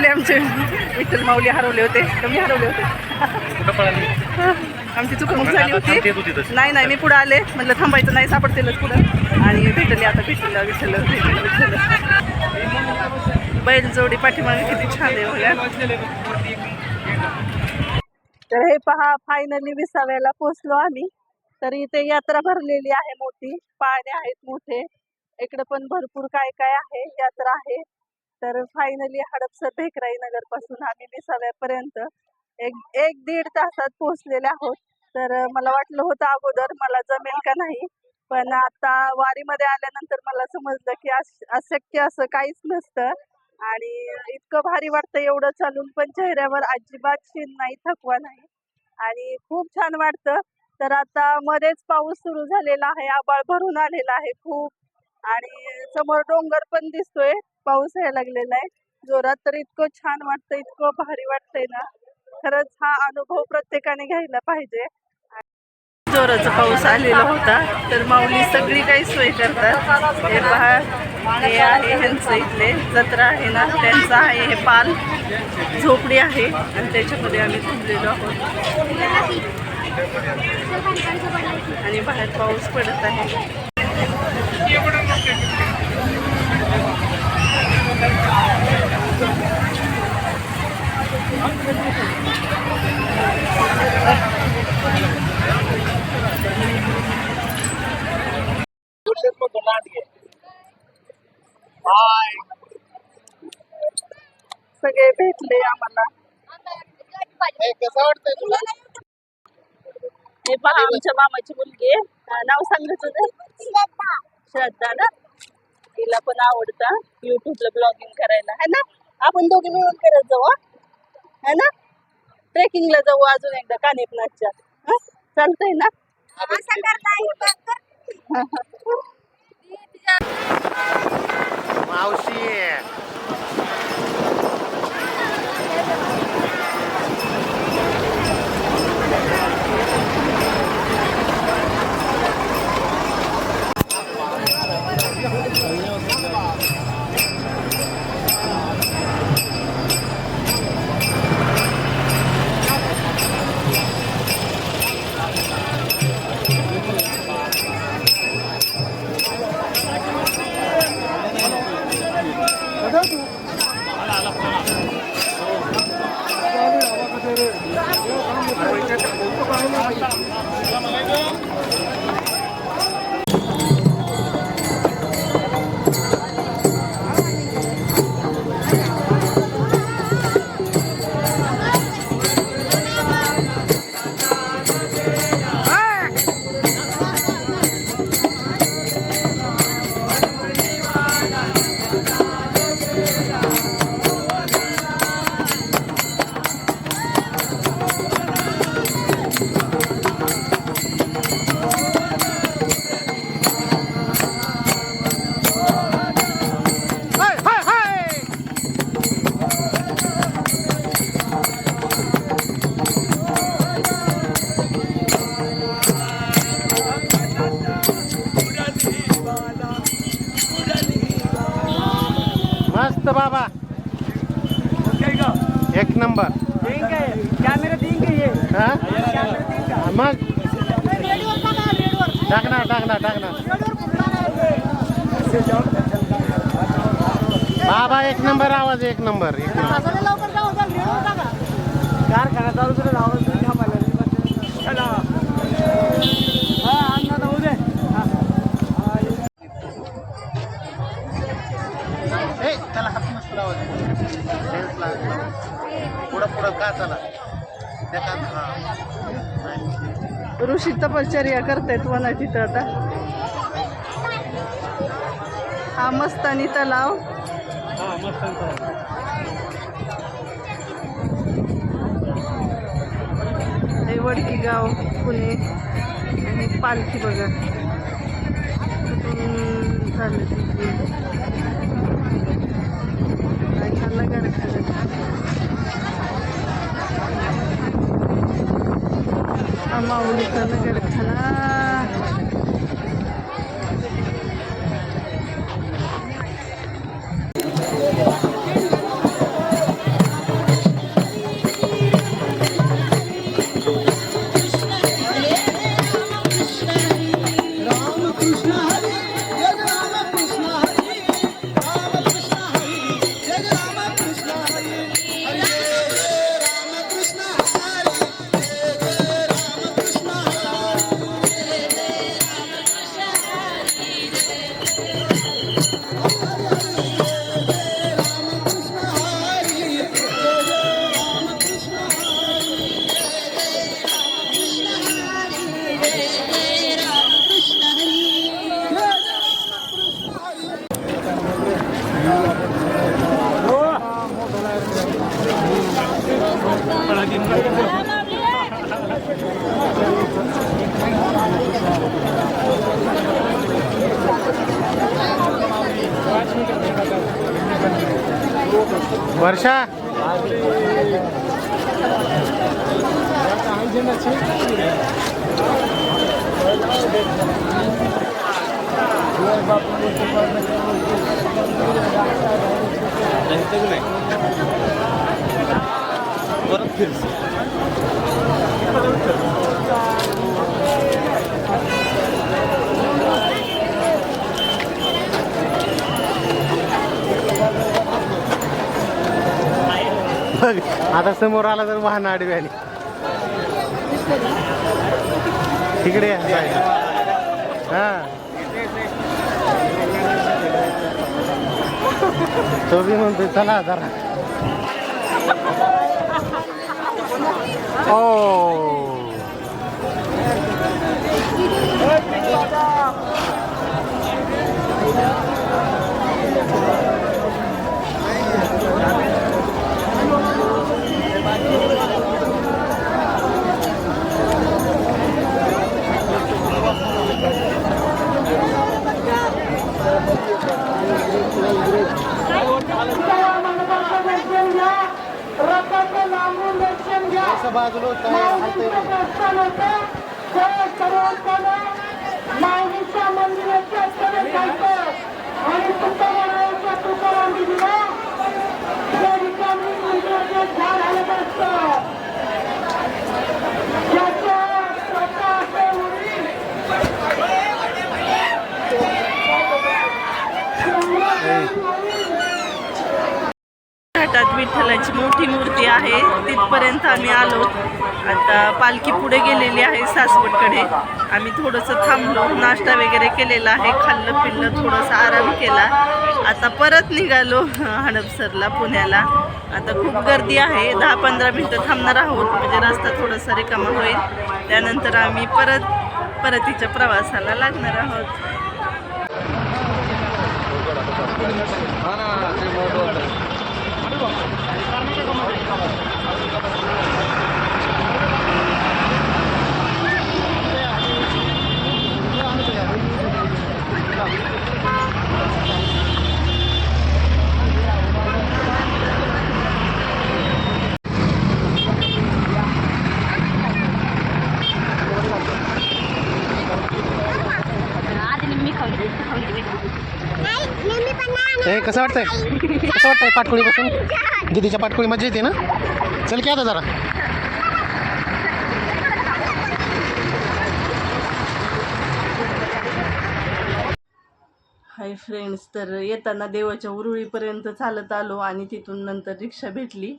भेटले आमचे. विठ्ठल माऊली हरवले होते. कमी हरवले होते? आमची मग झाली होती. नाही नाही मी पुढे आले. म्हटलं थांबायचं नाही सापडतेलच पुढं. आणि भेटले आता भेटलं विठ्ठल भेटलं. बैल जोडी पाठीमागे किती छान आहे बघा. तर हे पहा फायनली विसाव्याला पोचलो आम्ही. तर इथे यात्रा भरलेली आहे मोठी. पाळणे आहेत मोठे. इकडे पण भरपूर काय काय आहे यात्रा आहे. तर फायनली हडपसर भेकराई नगरपासून आम्ही विसाव्यापर्यंत एक एक दीड तासात पोहोचलेले आहोत. तर मला वाटलं होतं अगोदर मला जमेल का नाही पण आता वारीमध्ये आल्यानंतर मला समजलं की अश- अशक्य असं काहीच नसतं. आणि इतकं भारी वाटतं एवढं चालून पण चेहऱ्यावर अजिबात शीन नाही थकवा नाही. आणि खूप छान वाटतं. तर आता मध्येच पाऊस सुरू झालेला आहे आबाळ भरून आलेला आहे खूप. आणि समोर डोंगर पण दिसतोय. पाऊस यायला लागलेला आहे. जोरात तर इतकं छान वाटतं इतकं भारी वाटतंय ना. खरंच हा अनुभव प्रत्येकाने घ्यायला पाहिजे. जोराचा पाऊस आलेला होता तर माऊली सगळी काही सोय करतात. हे पहा हे आहे ह्यांचं इथले. जत्रा आहे ना त्यांचं आहे हे पाल. झोपडी आहे आणि त्याच्यामध्ये आम्ही थांबलेलो आहोत. आणि बाहेर पाऊस पडत आहे. सगळे भेटले आम्हाला हे पहा आमच्या मामाची मुलगी आहे. नाव सांगायचं तुझं श्रद्धा ना? तिला पण आवडतं युट्यूबला ब्लॉगिंग करायला. है ना? आपण दोघे मिळून करत जाऊ हं? ना ट्रेकिंगला जाऊ अजून एकदा कानिपनाथच्या हं? चालतंय ना मावशी नंबर. हा? मग? टाकणार टाकणार टाकणार. बाबा एक नंबर आवाज एक नंबर एक आवाज त्याला हात नसतो लावायचा. पुढं पुढं का चला? त्या का हा. ऋषी तपश्चर्या करतायत म्हणा तिथं आता. हा मस्तानी तलाव. हे वडकी गाव पुणे. आणि पालखी बघा. झालं तिथे काय खाल्लं वर्षा परत फिरस बघ आता समोर आला तर वाहन आडवी आली. तिकडे हा. तो बी म्हणतोय चला जरा. ओ. असं बाजूला होतं, हालतंय नाही. घाटात विठ्ठलाची मोठी मूर्ती आहे. तिथपर्यंत आम्ही आलो. आता पालखी पुढे गेलेली आहे सासवडकडे. आम्ही थोडंसं थांबलो. नाश्ता वगैरे केलेला आहे. खाल्लं पिल्लं थोडंसं आराम केला. आता परत निघालो हडपसरला पुण्याला. आता खूप गर्दी आहे. दहा पंधरा मिनटं थांबणार आहोत. म्हणजे रस्ता थोडासा रिकामा होईल. त्यानंतर आम्ही परत परतीच्या प्रवासाला लागणार आहोत. কর্ণাটক कसं वाटतंय? कसं वाटतंय पाटकोळी दिदीच्या पाटकोळी मजा येते ना? चल की आता जरा. हाय फ्रेंड्स तर येताना देवाच्या उरुळीपर्यंत चालत आलो आणि तिथून नंतर रिक्षा भेटली.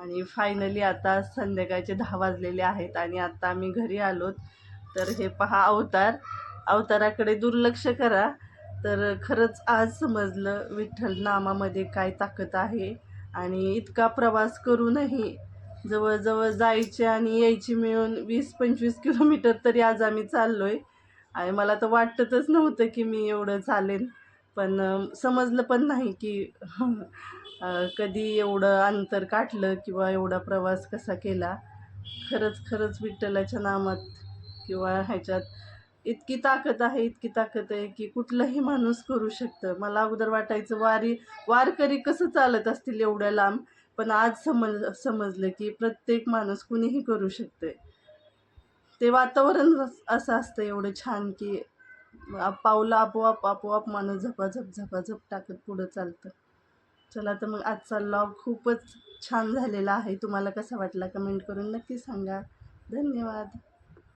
आणि फायनली आता संध्याकाळचे दहा वाजलेले आहेत आणि आता आम्ही घरी आलोत. तर हे पहा अवतार. अवताराकडे दुर्लक्ष करा. तर खरंच आज समजलं विठ्ठल नामामध्ये काय ताकद आहे आणि इतका प्रवास करूनही जवळजवळ जायचे आणि यायची मिळून वीस पंचवीस किलोमीटर तरी आज आम्ही चाललो आहे आणि मला तर वाटतच नव्हतं की मी एवढं चालेन. पण समजलं पण नाही की कधी एवढं अंतर काटलं किंवा एवढा प्रवास कसा केला. खरंच खरंच विठ्ठलाच्या नामात किंवा ह्याच्यात इतकी ताकद आहे इतकी ताकद आहे की कुठलाही माणूस करू शकतं. मला अगोदर वाटायचं वारी वारकरी कसं चालत असतील एवढ्या लांब? पण आज समज समजलं की प्रत्येक माणूस कुणीही करू शकते ते वातावरण असं असतं एवढं छान की पावलं आपोआप आपोआप माणूस झपाझप झपाझप टाकत पुढं चालतं. चला तर मग आजचा लॉग खूपच छान झालेला आहे. तुम्हाला कसा वाटला कमेंट करून नक्की सांगा. धन्यवाद.